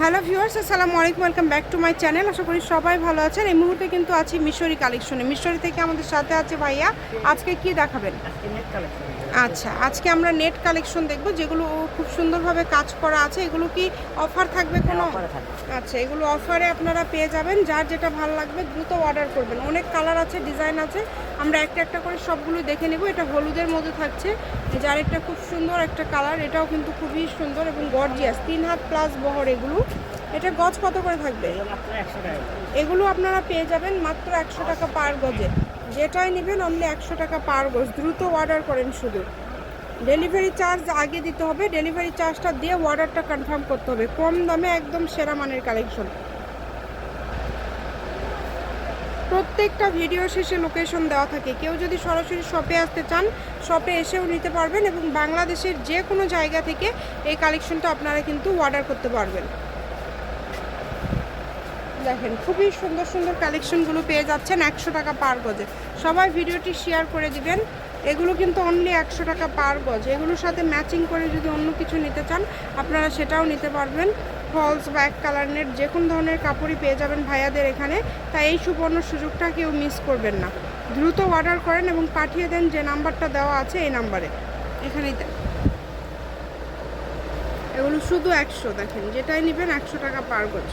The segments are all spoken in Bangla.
হ্যালো ভিউয়ার্স আসসালামু আলাইকুম welcome back to my channel. আশা করি সবাই ভালো আছেন। এই মুহূর্তে কিন্তু আছি মিশরি কালেকশনে। মিশরি থেকে আমাদের সাথে আছে ভাইয়া। আজকে কি দেখাবেন? আচ্ছা আজকে আমরা নেট কালেকশন দেখব যেগুলো খুব সুন্দরভাবে কাজ করা আছে। এগুলো কি অফার থাকবে কোনো? অফারে থাকবে। আচ্ছা এগুলো অফারে আপনারা পেয়ে যাবেন। যার যেটা ভালো লাগবে দ্রুত অর্ডার করবেন। অনেক কালার আছে ডিজাইন আছে। আমরা একটা একটা করে সবগুলো দেখে নেব। এটা হলুদের মধ্যে থাকছে। যার একটা খুব সুন্দর একটা কালার এটাও কিন্তু খুবই সুন্দর এবং গর্জিয়াস তিন হাত প্লাস বহর এগুলো। এটা গজ কত করে থাকবে? এগুলো আপনারা পেয়ে যাবেন মাত্র একশো টাকা পার গজে। যেটাই নেবেন অনলি একশো টাকা পার গজ। দ্রুত অর্ডার করেন শুধু। ডেলিভারি চার্জ আগে দিতে হবে। ডেলিভারি চার্জটা দিয়ে অর্ডারটা কনফার্ম করতে হবে। কম দামে একদম সেরা মানের কালেকশন প্রত্যেকটা ভিডিও শেষে লোকেশন দেওয়া থাকে। কেউ যদি সরাসরি শপে আসতে চান শপে এসেও নিতে পারবেন এবং বাংলাদেশের যে কোনো জায়গা থেকে এই কালেকশনটা আপনারা কিন্তু অর্ডার করতে পারবেন। দেখেন, খুবই সুন্দর সুন্দর কালেকশনগুলো পেয়ে যাচ্ছেন একশো টাকা পার গজে সবাই ভিডিওটি শেয়ার করে দিবেন। এগুলো কিন্তু অনলি একশো টাকা পার গজ। এগুলোর সাথে ম্যাচিং করে যদি অন্য কিছু নিতে চান, আপনারা সেটাও নিতে পারবেন। ফলস বা এক কালার নেট যে কোনো ধরনের কাপড়ই পেয়ে যাবেন ভাইয়াদের এখানে। তাই এই সুবর্ণ সুযোগটা কেউ মিস করবেন না। দ্রুত অর্ডার করেন এবং পাঠিয়ে দেন যে নাম্বারটা দেওয়া আছে এই নাম্বারে এখানেই এগুলো শুধু একশো দেখেন, যেটাই নেবেন একশো টাকা পার গজ।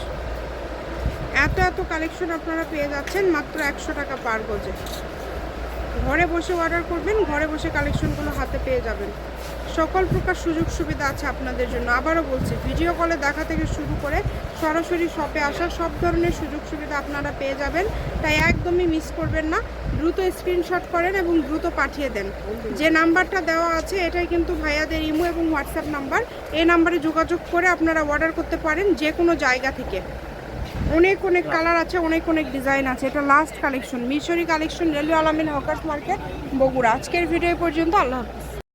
এত এত কালেকশন আপনারা পেয়ে যাচ্ছেন, মাত্র একশো টাকা পার গজে। ঘরে বসে অর্ডার করবেন, ঘরে বসে কালেকশনগুলো হাতে পেয়ে যাবেন। সকল প্রকার সুযোগ সুবিধা আছে আপনাদের জন্য। আবারও বলছি ভিডিও কলে দেখা থেকে শুরু করে সরাসরি শপে আসা সব ধরনের সুযোগ সুবিধা আপনারা পেয়ে যাবেন। তাই একদমই মিস করবেন না। দ্রুত স্ক্রিনশট করেন এবং দ্রুত পাঠিয়ে দেন। যে নাম্বারটা দেওয়া আছে, এটাই কিন্তু ভাইয়াদের ইমো এবং হোয়াটসঅ্যাপ নাম্বার। এই নাম্বারে যোগাযোগ করে আপনারা অর্ডার করতে পারেন যে কোনো জায়গা থেকে। অনেক অনেক কালার আছে, অনেক অনেক ডিজাইন আছে। এটা last collection Mishri collection railway Alamin hawkers market, Bogura. আজকের ভিডিও পর্যন্ত, আল্লাহ হাফিজ।